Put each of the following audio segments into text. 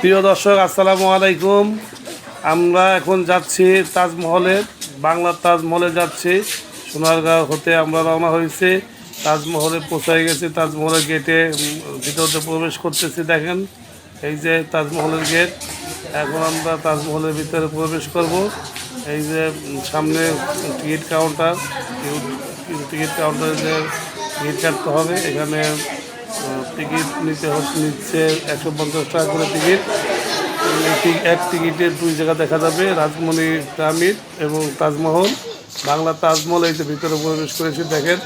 প্রিয় দর্শক আসসালামু আলাইকুম। আমরা এখন যাচ্ছি তাজমহলে বাংলার তাজমহলে যাচ্ছি। সোনারগাঁও হতে আমরা রওনা হয়েছি। তাজমহলে পৌঁছায় গেছি তাজমহলের গেটে উম, ভিতরে প্রবেশ করতেছি দেখেন। এই যে তাজমহলের গেট এখন আমরা তাজমহলের ভিতরে প্রবেশ করব। এই যে সামনে টিকিট কাউন্টার টিকিট কাউন্টারে যে টিকিট কাটতে হবে এখানে টিকিট নিতে নিচ্ছে একশো পঞ্চাশ টাকা করে টিকিট। এক টিকিটের দুই জায়গা দেখা যাবে, রাজমণি পিরামিড এবং তাজমহল। বাংলা তাজমহল, এই তো ভিতরে প্রবেশ করেছি, দেখেন।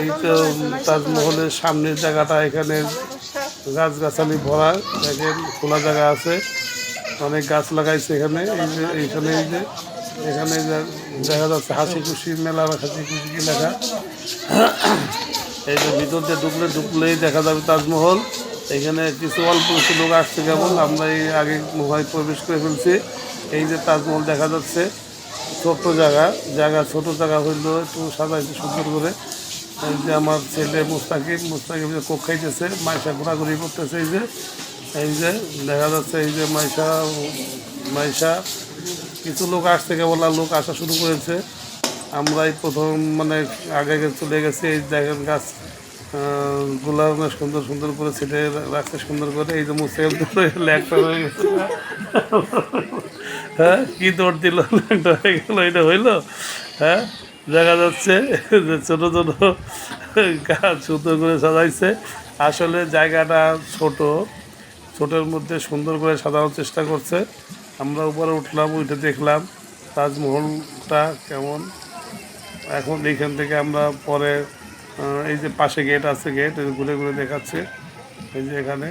এই তো তাজমহলের সামনের জায়গাটা, এখানে গাছগাছালি ভরা, দেখেন, খোলা জায়গা আছে। অনেক গাছ লাগাইছে এখানে, এই যে এইখানে, এই যে এখানে দেখা যাচ্ছে হাসি খুশি মেলা হাসি খুশি লেখা। এই যে ভিতর দিয়ে ঢুকলে ঢুকলেই দেখা যাবে তাজমহল। এখানে কিছু অল্প কিছু লোক আসছে কেমন আমরা এই আগে হয় প্রবেশ করে ফেলছি। এই যে তাজমহল দেখা যাচ্ছে, ছোট্ট জায়গা জায়গা ছোট জায়গা হইলেও একটু সাজাইছে সুন্দর করে। এই যে আমার ছেলে মুস্তাকিব মুস্তাকিব যে কোক খাইতেছে, মাইশা ঘোরাঘুরি করতেছে এই যে। এই যে দেখা যাচ্ছে, এই যে মাইশা মাইশা। কিছু লোক আসছে কেবল লোক আসা শুরু করেছে। আমরাই প্রথম মানে আগে আগে চলে গেছি, এই দেখেন গাছগুলা সুন্দর সুন্দর করে ছেটে রাখছে সুন্দর করে, এই যে মুসেল হয়ে গেছে হ্যাঁ কি দৌড় দিল হয়ে গেল, এটা হইল? হ্যাঁ দেখা যাচ্ছে যে ছোটো ছোটো গাছ সুন্দর করে সাজাইছে। আসলে জায়গাটা ছোট, ছোটোর মধ্যে সুন্দর করে সাজানোর চেষ্টা করছে। আমরা উপরে উঠলাম, উঠে দেখলাম, তাজমহলটা কেমন। এখন এইখান থেকে আমরা পরে এই যে পাশে গেট আছে গেট ঘুরে ঘুরে দেখাচ্ছে। এই যে এখানে।